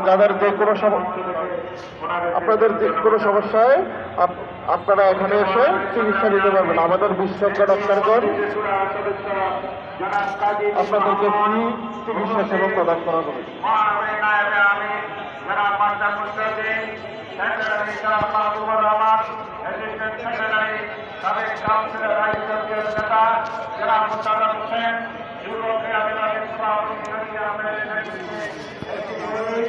যাদের যে কোনো আপনাদের যে কোনো সমস্যায় আপ- আপনারা এখানে এসে চিকিৎসা নিতে পারবেন। আমাদের বিশেষজ্ঞ ডাক্তারগণ আপনাদেরকে ফ্রি চিকিৎসা সেবা প্রদান করা হবে।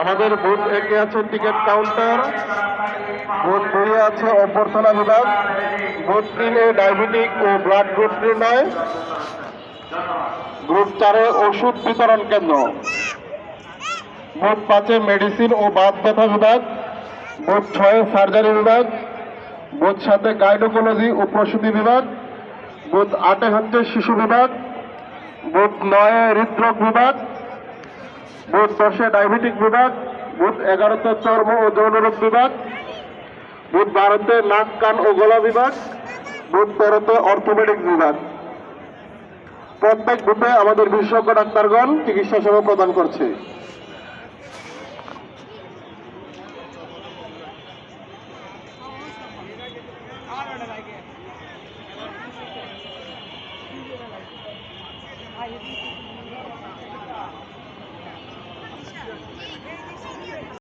আমাদের বুথ একে আছে টিকিট কাউন্টার বুথ দুই আছে অভ্যর্থনা বিভাগ বুথ তিনে ডায়াবেটিক ও ব্লাড গ্রুপ নির্ণয় গ্রুপ চারে ওষুধ বিতরণ কেন্দ্র বুথ পাঁচে মেডিসিন ও বাত ব্যথা বিভাগ বুথ ছয়ে সার্জারি বিভাগ বুথ সাথে গাইনোকোলজি ও প্রসূতি বিভাগ বুথ আটে হচ্ছে শিশু বিভাগ বুথ নয়ে হৃদরোগ বিভাগ বুথ দশে ডায়াবেটিক বিভাগ বুথ এগারোতে চর্ম ও যৌনরোগ বিভাগ বুথ বারোতে নাক, কান ও গলা বিভাগ বুথ তেরোতে অর্থোপেডিক বিভাগ। প্রত্যেক বুথে আমাদের বিশেষজ্ঞ ডাক্তারগণ চিকিৎসা সেবা প্রদান করছে। আমার society.